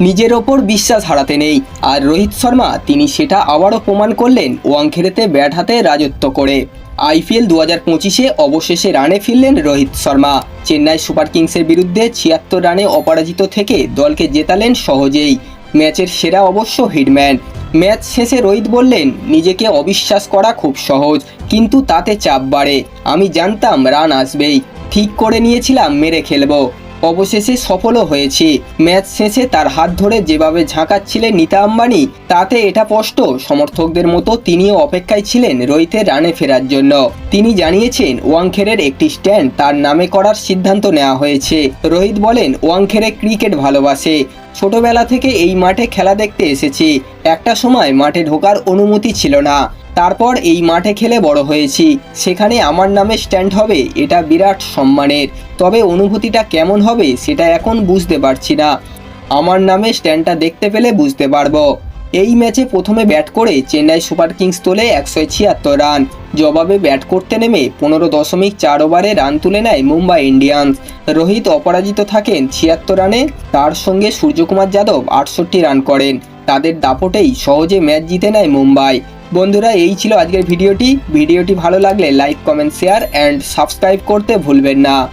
নিজের ওপর বিশ্বাস হারাতে নেই। আর রোহিত শর্মা, তিনি সেটা আবারও প্রমাণ করলেন ওয়াংখেড়েতে ব্যাট হাতে রাজত্ব করে। আইপিএল দু হাজার পঁচিশে অবশেষে রানে ফিরলেন রোহিত শর্মা। চেন্নাই সুপার কিংসের বিরুদ্ধে ছিয়াত্তর রানে অপরাজিত থেকে দলকে জেতালেন সহজেই। ম্যাচের সেরা অবশ্য হিটম্যান। ম্যাচ শেষে রোহিত বললেন, নিজেকে অবিশ্বাস করা খুব সহজ, কিন্তু তাতে চাপ বাড়ে। আমি জানতাম রান আসবেই। ঠিক করে নিয়েছিলাম, মেরে খেলব। অবশেষে সফলও হয়েছে। ম্যাচ শেষে তার হাত ধরে যেভাবে ঝাঁকাচ্ছিলেন নিতা আম্বানি তাতে এটা স্পষ্ট, সমর্থকদের মতো তিনিও অপেক্ষায় ছিলেন রোহিতের রানে ফেরার জন্য। তিনি জানিয়েছেন ওয়াংখেরের একটি স্ট্যান্ড তার নামে করার সিদ্ধান্ত নেওয়া হয়েছে। রোহিত বলেন ওয়াংখেরে ক্রিকেট ভালোবাসে। ছোটবেলা থেকে এই মাঠে খেলা দেখতে এসেছি। একটা সময় মাঠে ঢোকার অনুমতি ছিল না। তারপর এই মাঠে খেলে বড় হয়েছি। সেখানে আমার নামে স্ট্যান্ড হবে, এটা বিরাট সম্মানের। তবে অনুভূতিটা কেমন হবে, সেটা এখন বুঝতে পারছি না। আমার নামে স্ট্যান্ডটা দেখতে পেলে বুঝতে পারব। এই ম্যাচে প্রথমে ব্যাট করে চেন্নাই সুপার কিংস তোলে একশো ছিয়াত্তর রান। জবাবে ব্যাট করতে নেমে পনেরো দশমিক চার ওভারে রান তুলে নেয় মুম্বাই ইন্ডিয়ান্স। রোহিত অপরাজিত থাকেন ছিয়াত্তর রানে, তার সঙ্গে সূর্যকুমার যাদব আটষট্টি রান করেন। তাদের দাপটেই সহজে ম্যাচ জিতে নেয় মুম্বাই। বন্ধুরা, এই ছিল আজকের ভিডিওটি। ভিডিওটি ভালো লাগলে like, comment, share, and subscribe করতে ভুলবেন না।